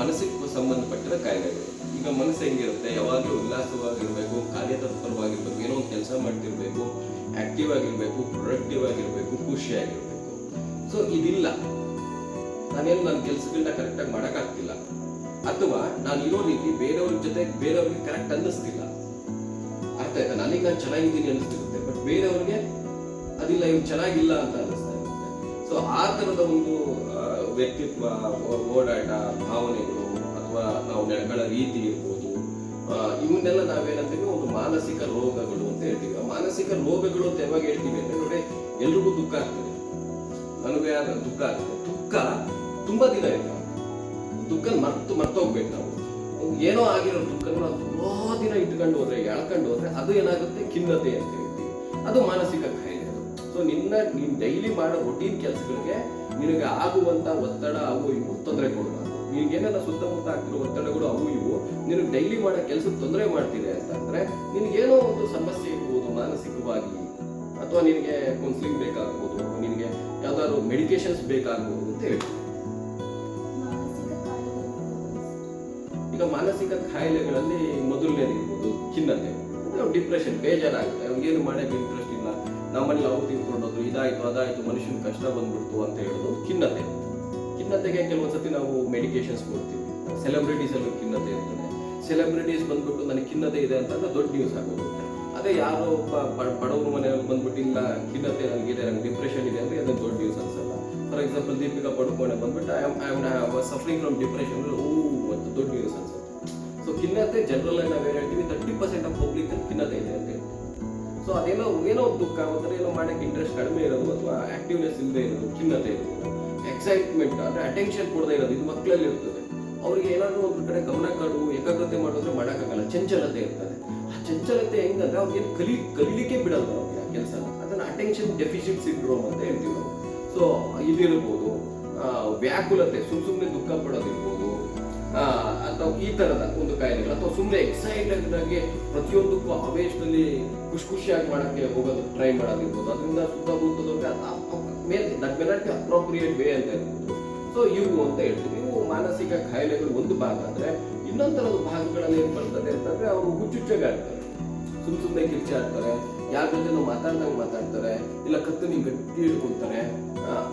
ಮನಸ್ಸಿಗೆ ಸಂಬಂಧಪಟ್ಟಿರೋ ಕಾಯಿಲೆಗಳು ಈಗ ಮನಸ್ಸು ಹೆಂಗಿರುತ್ತೆ? ಯಾವಾಗಲೂ ಉಲ್ಲಾಸವಾಗಿರ್ಬೇಕು ಕಾರ್ಯತತ್ಪರವಾಗಿರ್ಬೇಕು ಏನೋ ಒಂದು ಕೆಲಸ ಮಾಡ್ತಿರ್ಬೇಕು ಆಕ್ಟಿವ್ ಆಗಿರ್ಬೇಕು ಪ್ರೊಡಕ್ಟಿವ್ ಆಗಿರ್ಬೇಕು, ಖುಷಿಯಾಗಿರ್ಬೇಕು. ಸೊ ಇದಿಲ್ಲ. ನಾನೇನು ನನ್ನ ಕೆಲಸಗಳನ್ನ ಕರೆಕ್ಟಾಗಿ ಮಾಡೋಕ್ಕಾಗ್ತಿಲ್ಲ. ಅಥವಾ ನಾನು ಇರೋ ರೀತಿ ಬೇರೆಯವ್ರ ಜೊತೆ ಬೇರೆಯವ್ರಿಗೆ ಕರೆಕ್ಟ್ ಅನ್ನಿಸ್ತಿಲ್ಲ. ಅರ್ಥ ಆಯ್ತಾ? ನನಗೆ ನಾನು ಚೆನ್ನಾಗಿದ್ದೀನಿ ಅನಿಸ್ತಿರುತ್ತೆ ಬಟ್ ಬೇರೆಯವ್ರಿಗೆ ಅದಿಲ್ಲ, ಇವ್ರು ಚೆನ್ನಾಗಿಲ್ಲ ಅಂತ ಅನಿಸ್ತಾ ಇರುತ್ತೆ. ಸೊ ಆ ಥರದ ಒಂದು ವ್ಯಕ್ತಿತ್ವ ಓಡಾಟ ಭಾವನೆಗಳು ಅಥವಾ ನಾವು ನಡ್ಕೊಳ್ಳೋ ರೀತಿ ಇರ್ಬೋದು. ಇವನ್ನೆಲ್ಲ ನಾವೇನಂತೀವಿ? ಒಂದು ಮಾನಸಿಕ ರೋಗಗಳು ಅಂತ ಹೇಳ್ತೀವಿ. ಮಾನಸಿಕ ರೋಗಗಳು ಅಂತ ಯಾವಾಗ ಹೇಳ್ತೀವಿ ಅಂದ್ರೆ ನೋಡಿ, ಎಲ್ರಿಗೂ ದುಃಖ ಆಗ್ತದೆ. ನನಗೆ ಆದ್ರೆ ದುಃಖ ಆಗ್ತದೆ. ದುಃಖ ತುಂಬಾ ದಿನ ಇರ್ತಾವೆ ದುಃಖ ಮರ್ತು, ಮರ್ತೋಗ್ಬೇಕು ನಾವು. ಏನೋ ಆಗಿರೋ ದುಃಖನ ತುಂಬಾ ದಿನ ಇಟ್ಕೊಂಡು ಹೋದ್ರೆ, ಎಳ್ಕೊಂಡು ಹೋದ್ರೆ ಅದು ಏನಾಗುತ್ತೆ? ಖಿನ್ನತೆ ಅಂತ ಹೇಳ್ತೀವಿ. ಅದು ಮಾನಸಿಕ ಕಾಯಿಲೆ ಸೊ ನಿನ್ನ ನೀನ್ ಡೈಲಿ ಮಾಡೋ ರೊಟೀನ್ ಕೆಲಸಗಳಿಗೆ ನಿನಗೆ ಆಗುವಂತ ಒತ್ತಡ, ಅವು ಇವು ತೊಂದರೆ ಕೊಡಬಾರ್ದು ನಿನ್ಗೆ ಏನಾರ ಸುತ್ತಮುತ್ತ ಆಗ್ತಿರೋ ಒತ್ತಡಗಳು ಅವು ಇವು. ನಿನಗೆ ಡೈಲಿ ಮಾಡೋ ಕೆಲಸ ತೊಂದರೆ ಮಾಡ್ತಿದೆ ಅಂತಂದ್ರೆ ನಿನ್ಗೇನೋ ಒಂದು ಸಮಸ್ಯೆ ಇರ್ಬೋದು, ಮಾನಸಿಕವಾಗಿ. ಅಥವಾ ನಿನಗೆ ಕೌನ್ಸಿಲಿಂಗ್ ಬೇಕಾಗ್ಬೋದು, ನಿನ್ಗೆ ಯಾವ್ದಾದ್ರು ಮೆಡಿಕೇಶನ್ಸ್ ಬೇಕಾಗ್ಬೋದು ಅಂತ ಹೇಳಿ. ಈಗ ಮಾನಸಿಕ ಕಾಯಿಲೆಗಳಲ್ಲಿ ಮೊದಲನೇದು ಇರ್ಬೋದು ಖಿನ್ನತೆ ಡಿಪ್ರೆಷನ್ ಬೇಜಾರಾಗುತ್ತೆ. ಅವ್ನಿಗೆ ಏನು ಮಾಡೋಕೆ ಇಂಟ್ರೆಸ್ಟ್ ನಮ್ಮಲ್ಲಿ ಅವ್ರು ತಿಳ್ಕೊಂಡೋದ್ರು ಇದಾಯ್ತು, ಅದಾಯ್ತು, ಮನುಷ್ಯನ ಕಷ್ಟ ಬಂದ್ಬಿಡ್ತು ಅಂತ ಹೇಳೋದು ಖಿನ್ನತೆ. ಖಿನ್ನತೆಗೆ ಕೆಲವೊಂದ್ಸತಿ ನಾವು ಮೆಡಿಕೇಶನ್ಸ್ ಕೊಡ್ತೀವಿ. ಸೆಲೆಬ್ರಿಟೀಸ್ ಅಲ್ಲಿ ಖಿನ್ನತೆ ಇರ್ತದೆ. ಸೆಲೆಬ್ರಿಟೀಸ್ ಬಂದ್ಬಿಟ್ಟು ನನಗೆ ಖಿನ್ನತೆ ಇದೆ ಅಂತಂದ್ರೆ ದೊಡ್ಡ ನ್ಯೂಸ್ ಆಗೋಗುತ್ತೆ ಅದೇ ಯಾರೋ ಒಬ್ಬ ಬಡವರು ಮನೆಯಲ್ಲಿ ಬಂದ್ಬಿಟ್ಟು, ಇಲ್ಲ, ಖಿನ್ನತೆ ನನಗಿದೆ, ನಂಗೆ ಡಿಪ್ರೆಷನ್ ಇದೆ ಅಂದ್ರೆ ಅದೊಂದು ದೊಡ್ಡ ನ್ಯೂಸ್ ಅನ್ಸಲ್ಲ. ಫಾರ್ ಎಕ್ಸಾಂಪಲ್ ದೀಪಿಕಾ ಪಡುಕೋಣೆ ಬಂದ್ಬಿಟ್ಟು I am I am suffering from depression ಓ ಅಂತ ದೊಡ್ಡ ನ್ಯೂಸ್ ಅನ್ಸುತ್ತೆ. ಸೊ ಖಿನ್ನತೆ ಜನರಲ್ ಆಗಿ ನಾವೇನು ಹೇಳ್ತೀವಿ ತರ್ಟಿ ಪರ್ಸೆಂಟ್ ಆಫ್ ಅದೇನೋ ಏನೋ ಒಂದು ದುಃಖ, ಒಂಥರ ಏನೋ ಮಾಡಕ್ಕೆ ಇಂಟ್ರೆಸ್ಟ್ ಕಡಿಮೆ ಇರೋದು ಅಥವಾ ಆಕ್ಟಿವ್ನೆಸ್ ಇಲ್ಲದೆ ಇರೋದು, ಖಿನ್ನತೆ ಇರೋದು ಎಕ್ಸೈಟ್ಮೆಂಟ್ ಅಂದರೆ ಅಟೆನ್ಷನ್ ಕೊಡದೇ ಇರೋದು, ಇದು ಮಕ್ಕಳಲ್ಲಿ ಇರ್ತದೆ. ಅವ್ರಿಗೆ ಏನಾದ್ರು ಒಂದು ಕಡೆ ಗಮನ ಕಾಡು, ಏಕಾಗ್ರತೆ ಮಾಡಿದ್ರೆ ಮಾಡೋಕ್ಕಾಗಲ್ಲ, ಚಂಚಲತೆ ಇರ್ತದೆ. ಆ ಚಂಚಲತೆ ಹೆಂಗಂದ್ರೆ ಅವ್ರಿಗೆ ಕಲಿ ಕಲೀಲಿಕ್ಕೆ ಬಿಡಲ್ಲ ಅವ್ರಿಗೆ ಆ ಕೆಲಸ. ಅದನ್ನ ಅಟೆನ್ಷನ್ ಡೆಫಿಸಿಟ್ ಸಿಂಡ್ರೋಮ್ ಅಂತ ಹೇಳ್ತೀವಿ ನಾವು. ಸೊ ಇದಿರ್ಬೋದು ವ್ಯಾಕುಲತೆ ಸುಮ್ ಸುಮ್ಮನೆ ದುಃಖ ಪಡೋದಿರ್ಬೋದು ಅಥವಾ ಈ ತರದ ಒಂದು ಕಾಯಿಲೆಗಳು ಅಥವಾ ಸುಮ್ಮನೆ ಎಕ್ಸೈಟೆಡ್ ಆಗಿ ಪ್ರತಿಯೊಂದಕ್ಕೂ ಆವೇಶದಲ್ಲಿ ಖುಷಿ ಖುಷಿಯಾಗಿ ಮಾಡಕ್ಕೆ ಹೋಗೋದು ಟ್ರೈ ಮಾಡೋದಿರ್ಬೋದು. ಅದರಿಂದ ಸುತ್ತಮುತ್ತದವ್ರಿಗೆ ಮೇಲೆ ಅಪ್ರೋಪ್ರಿಯೇಟ್ ವೇ ಅಂತ ಇರ್ಬೋದು ಸೊ ಇವು ಅಂತ ಹೇಳ್ತೀವಿ. ಇವು ಮಾನಸಿಕ ಕಾಯಿಲೆಗಳು ಒಂದು ಭಾಗ ಅಂದ್ರೆ ಇನ್ನೊಂದರ ಭಾಗಗಳಲ್ಲಿ ಏನ್ ಬರ್ತದೆ ಅಂತಂದ್ರೆ ಅವರು ಹುಚ್ಚುಚ್ಚಾಗಾಡ್ತಾರೆ ಸುಮ್ ಸುಮ್ಮನೆ ಕಿರ್ಚಾಡ್ತಾರೆ. ಯಾರ ಜೊತೆ ಮಾತಾಡ್ದಂಗೆ ಮಾತಾಡ್ತಾರೆ, ಇಲ್ಲ ಕತ್ತು ನೀವು ಗಟ್ಟಿ ಹಿಡ್ಕೊಂತಾರೆ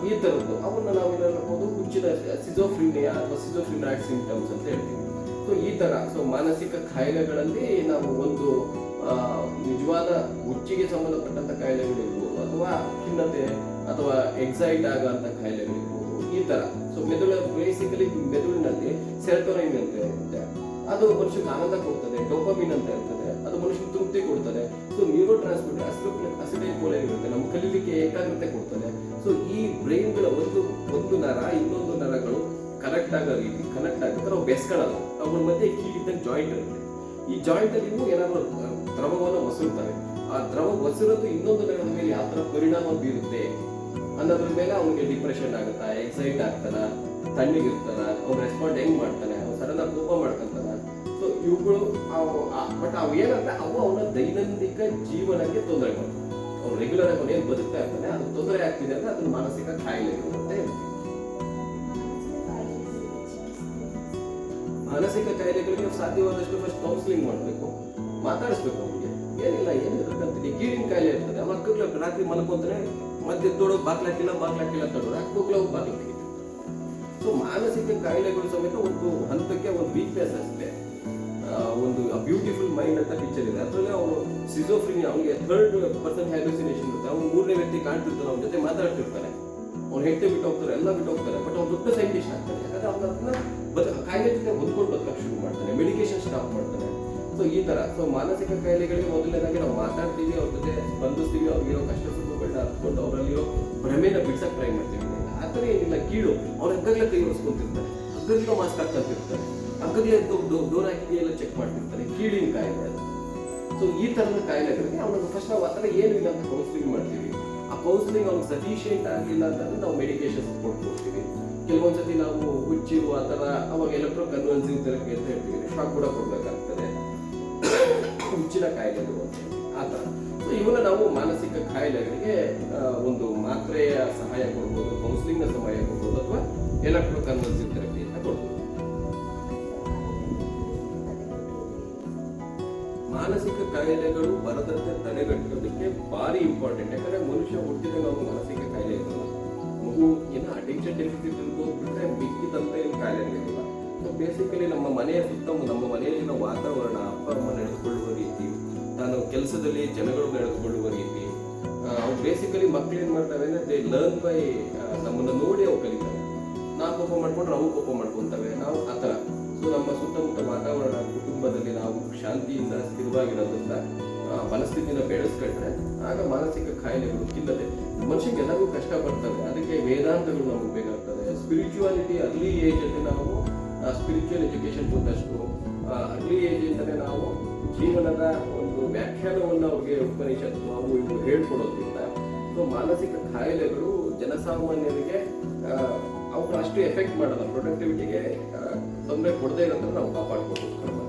ಈ ಥರದ್ದು ಅವನ್ನ ನಾವು ಏನಾಗ್ಬೋದು ಹುಚ್ಚಿನ ಸಿಜೋಫ್ರಿನಿಯಾ ಅಥವಾ ಸಿಜೋಫ್ರಿನಾಯ್ಡ್ ಸಿಂಪ್ಟಮ್ಸ್ ಅಂತ ಹೇಳ್ತೀವಿ. ಸೊ ಈ ತರ ಸೊ ಮಾನಸಿಕ ಕಾಯಿಲೆಗಳಲ್ಲಿ ನಾವು ಒಂದು ನಿಜವಾದ ಹುಚ್ಚಿಗೆ ಸಂಬಂಧಪಟ್ಟಂತ ಕಾಯಿಲೆಗಳಿರ್ಬೋದು ಅಥವಾ ಖಿನ್ನತೆ ಅಥವಾ ಎಕ್ಸೈಟ್ ಆಗುವಂತ ಕಾಯಿಲೆಗಳಿರ್ಬೋದು ಈ ತರ. ಸೊ ಮೆದುಳು ಬೇಸಿಕಲಿ ಮೆದುಳಿನಲ್ಲಿ ಸೆರೋಟೋನಿನ್ ಅಂತ ಇರುತ್ತೆ. ಅದು ಮನುಷ್ಯ ಆನಂದ ಕೊಡ್ತದೆ ಡೋಪಮಿನ್ ಅಂತ ಇರ್ತದೆ. ಅದು ಮನುಷ್ಯನ ತೃಪ್ತಿ ಕೊಡ್ತದೆ so neurotransmitter acetylcholine ಇರುತ್ತೆ. ನಮ್ಮ ಕಲೀಲಿಕ್ಕೆ ಏಕಾಗ್ರತೆ ಕೊಡ್ತದೆ. ಸೊ ಈ ಬ್ರೈನ್ಗಳ ಒಂದು ಒಂದು ನರ, ಇನ್ನೊಂದು ನರಗಳು ಕನೆಕ್ಟ್ ಆಗೋ ರೀತಿ ಕನೆಕ್ಟ್ ಆಗುತ್ತೆ. ನಾವು ಬೆಸ್ಗಳಲ್ಲ ಅವುಗಳ ಮಧ್ಯೆ ಕೀಳಿದ್ದ ಜಾಯಿಂಟ್ ಇರುತ್ತೆ. ಈ ಜಾಯಿಂಟ್ ಅಲ್ಲಿ ಇನ್ನು ಏನಾದ್ರು ದ್ರವವನ್ನು ಒಸರುತ್ತವೆ ಆ ದ್ರವ ಒಸರೋದು ಇನ್ನೊಂದು ನರದ ಮೇಲೆ ಯಾವ ತರ ಪರಿಣಾಮ ಬೀರುತ್ತೆ ಅನ್ನೋದ್ರ ಮೇಲೆ ಅವನಿಗೆ ಡಿಪ್ರೆಷನ್ ಆಗುತ್ತಾ ಎಕ್ಸೈಟ್ ಆಗ್ತಾನ ತಣ್ಣಗಿರ್ತಾನ ಅವ್ನು ರೆಸ್ಪಾಂಡ್ ಹೆಂಗ್ ಮಾಡ್ತಾನೆ, ಅವ್ನು ಸಡನ್ ಆಗಿ ಕೋಪ ಮಾಡ್ಕೊಂತಾನ. ಸೊ ಇವುಗಳು ಅವು ಬಟ್ ಅವು ಏನಂದ್ರೆ ಅವು ಅವನ ದೈನಂದಿಕ ಜೀವನಕ್ಕೆ ತೊಂದರೆ ಅವ್ನು ರೆಗ್ಯುಲರ್ ಆಗಿ ಏನು ಬದುಕ್ತಾ ಇರ್ತಾನೆ, ಅದು ತೊಂದರೆ ಆಗ್ತಿದೆ ಅಂದ್ರೆ ಅದು ಮಾನಸಿಕ ಕಾಯಿಲೆ ಅಂತ ಮಾನಸಿಕ ಕಾಯಿಲೆಗಳಿಗೆ ಸಾಧ್ಯವಾದಷ್ಟು ಫಸ್ಟ್ ಕೌನ್ಸಿಲಿಂಗ್ ಮಾಡಬೇಕು, ಮಾತಾಡಿಸ್ಬೇಕು ಅವ್ರಿಗೆ ಏನಿಲ್ಲ, ಏನು ಹೆದರ್ಕಂತೀನಿ ಕೀಳಿನ ಕಾಯಿಲೆ ಇರ್ತದೆ. ಅಕ್ಕಗ್ಲ ರಾತ್ರಿ ಮಲ್ಕೊಂತಾರೆ ಮಧ್ಯೆ ತೊಡೋ ಬಾಗ್ಲಾಕಿಲ್ಲ ಬಾಗ್ಲಾಕಿಲ್ಲ ತಡೋರು ಅಕ್ಕಗ್ಲ ಹೋಗಿ ಬಾಗ್ಲ ತೆಗಿತಾರೆ ಸೊ ಮಾನಸಿಕ ಕಾಯಿಲೆಗಳು ಸಮೇತ ಒಂದು ಹಂತಕ್ಕೆ ಒಂದು ವೀಕ್ನೆಸ್ ಅಷ್ಟೇ. ಒಂದು ಬ್ಯೂಟಿಫುಲ್ ಮೈಂಡ್ ಅಂತ ಪಿಕ್ಚರ್ ಇದೆ. ಅದರಲ್ಲಿ ಅವನು ಸಿಜೋಫ್ರಿನಿ ಅವನಿಗೆ ಥರ್ಡ್ ಪರ್ಸನ್ ಹ್ಯಾಲುಸಿನೇಷನ್ ಇರುತ್ತೆ. ಅವ್ನು ಮೂರನೇ ವ್ಯಕ್ತಿ ಕಾಣ್ತಿರ್ತಾನೆ, ಅವ್ನ ಜೊತೆ ಮಾತಾಡ್ತಿರ್ತಾನೆ. ಅವ್ನು ಹೆಂಡತಿ ಬಿಟ್ಟು ಹೋಗ್ತಾರೆ, ಎಲ್ಲ ಬಿಟ್ಟು ಹೋಗ್ತಾರೆ. ಬಟ್ ಅವ್ನು ದೊಡ್ಡ ಸೈಂಟಿಸ್ಟ್ ಆಗ್ತಾನೆ. ಯಾಕಂದ್ರೆ ಅವ್ನ ಅದನ್ನ ಬದ ಕಾಯಿಲೆ ಜೊತೆ ಹೊಂದ್ಕೊಂಡು ಶುರು ಮಾಡ್ತಾನೆ. ಮೆಡಿಕೇಶನ್ ಸ್ಟಾಪ್ ಮಾಡ್ತಾನೆ. ಸೊ ಈ ತರ. ಸೊ ಮಾನಸಿಕ ಕಾಯಿಲೆಗಳಿಗೆ ಮೊದಲನೇದಾಗಿ ನಾವು ಮಾತಾಡ್ತೀವಿ, ಅವ್ರ ಜೊತೆ ಸ್ಪಂದಿಸ್ತೀವಿ ಅವ್ರಿಗಿರೋ ಕಷ್ಟ ಸುಖಗಳನ್ನ ಹತ್ಕೊಂಡು ಅವರಲ್ಲಿರೋ ಭ್ರಮೆನ ಬಿಡ್ಸಕ್ಕೆ ಟ್ರೈ ಮಾಡ್ತೀವಿ. ಆ ಥರ ಏನಿಲ್ಲ. ಕೀಳು. ಅವ್ರ ಹಗ್ಗಗಳ ಕೈ ಒರೆಸ್ಕೊಂತಿರ್ತಾರೆ. ಹಗ್ಗಗಳ ಮಾಸ್ಕ್ ಹಾಕ್ತಿರ್ತಾರೆ ಹಗ್ಗಗಳ ಡೋರ್ ಹಾಕಿದೆಯೆಲ್ಲ ಚೆಕ್ ಮಾಡ್ತಿರ್ತಾರೆ ಕೀಳಿನ ಕಾಯಿಲೆ ಸೊ ಈ ತರದ ಕಾಯಿಲೆಗಳಿಗೆ ಅವನಿಗೆ ಫಸ್ಟ್ ನಾವು ಥರ ಏನು ಇಲ್ಲ ಅಂತ ಕೌನ್ಸಿಲಿಂಗ್ ಮಾಡ್ತೀವಿ. ಆ ಕೌನ್ಸಿಲಿಂಗ್ ಅವ್ನಿಗೆ ಸಫಿಶಿಯೆಂಟ್ ಆಗಿಲ್ಲ ಅಂತಂದ್ರೆ ನಾವು ಮೆಡಿಕೇಶನ್ಸ್ ಹೋಗ್ತೀವಿ ಕೆಲವೊಂದ್ಸತಿ ನಾವು ಹುಚ್ಚಿರು ಆ ಥರ ಅವಾಗ ಎಲೆಕ್ಟ್ರೋ ಕನ್ವೆನ್ಸಿಂಗ್ ಥೆರಪಿ ಅಂತ ಹೇಳ್ತೀವಿ. ಶಾಕ್ ಕೂಡ ಕೊಡ್ಬೇಕಾಗ್ತದೆ. ಹುಚ್ಚಿನ ಕಾಯಿಲೆಗಳು ಅಂತ. ಆ ಥರ. ಸೊ ಇವನ್ನ ನಾವು ಮಾನಸಿಕ ಕಾಯಿಲೆಗಳಿಗೆ ಒಂದು ಮಾತ್ರೆಯ ಸಹಾಯ ಕೊಡ್ಬೋದು ಕೌನ್ಸಿಲಿಂಗ್ನ ಸಹಾಯ ಕೊಡ್ಬೋದು, ಅಥವಾ ಎಲೆಕ್ಟ್ರೋ ಕನ್ವನ್ಸಿಂಗ್ ಇಟ್ಕೊಳ್ಳೋದಕ್ಕೆ ಭಾರಿ ಇಂಪಾರ್ಟೆಂಟ್ ಯಾಕಂದ್ರೆ ಮನುಷ್ಯ ಹುಟ್ಟಿದಾಗ ನಾವು ಮನಸ್ಸಿಗೆ ಕಾಯಿಲೆ ಇರಲ್ಲ. ಮಗು ಇನ್ನು ಅಟೆನ್ಷನ್ ಡೆಫಿಸಿಟ್ ಬಿಟ್ಟರೆ ಮಿಕ್ಕಿದಂತ ಏನು ಇರಲಿಲ್ಲ ಸೊ ಬೇಸಿಕಲಿ ನಮ್ಮ ಮನೆಯ ಸುತ್ತಮುತ್ತ ನಮ್ಮ ಮನೆಯಲ್ಲಿನ ವಾತಾವರಣ ಅಪ್ಪ, ಅಮ್ಮ ನಡೆದುಕೊಳ್ಳುವ ರೀತಿ, ತಾನು ಕೆಲಸದಲ್ಲಿ ಜನಗಳು ನಡೆದುಕೊಳ್ಳುವ ರೀತಿ ಅವ್ರು ಬೇಸಿಕಲಿ ಮಕ್ಳು ಏನು ಮಾಡ್ತಾರೆ ಅಂದ್ರೆ ದೇ ಲರ್ನ್ ಬೈ ನಮ್ಮನ್ನ ನೋಡಿ ಅವು ಕಲಿತಾರೆ. ನಾವು ಕೋಪ ಮಾಡ್ಕೊಂಡ್ರೆ ಅವು ಕೋಪ ಮಾಡ್ಕೊತವೆ. ನಾವು ಆ ಥರ. ಸೊ ನಮ್ಮ ಸುತ್ತಮುತ್ತ ವಾತಾವರಣ, ಕುಟುಂಬದಲ್ಲಿ ನಾವು ಶಾಂತಿಯಿಂದ ಸ್ಥಿರವಾಗಿರೋದ್ರಿಂದ ಮನಸ್ಥಿತಿನ ಬೆಳೆಸ್ಕೊಂಡ್ರೆ ಆಗ ಮಾನಸಿಕ ಕಾಯಿಲೆಗಳು ಖಿನ್ನತೆ ಮನುಷ್ಯಗೆಲ್ಲರಿಗೂ ಕಷ್ಟ ಬರ್ತವೆ ಅದಕ್ಕೆ ವೇದಾಂತಗಳು ನಮಗೆ ಬೇಕಾಗ್ತದೆ. ಸ್ಪಿರಿಚುವಾಲಿಟಿ ಅರ್ಲಿ ಏಜಲ್ಲಿ ನಾವು ಸ್ಪಿರಿಚುವಲ್ ಎಜುಕೇಶನ್ ಕೊಟ್ಟಷ್ಟು ಅರ್ಲಿ ಏಜ್ ಏಜಿಂದಲೇ ನಾವು ಜೀವನದ ಒಂದು ವ್ಯಾಖ್ಯಾನವನ್ನು ಅವ್ರಿಗೆ ಉಪನಿಷತ್ತು ಅವು ಇವು ಹೇಳ್ಕೊಡೋದ್ರಿಂದ, ಸೊ ಮಾನಸಿಕ ಕಾಯಿಲೆಗಳು ಜನಸಾಮಾನ್ಯರಿಗೆ ಅವ್ರು ಅಷ್ಟು ಎಫೆಕ್ಟ್ ಮಾಡಲ್ಲ. ಪ್ರೊಡಕ್ಟಿವಿಟಿಗೆ ತೊಂದರೆ ಕೊಡದೇ ಇರೋದನ್ನ ನಾವು ಕಾಪಾಡ್ಕೋಬೇಕು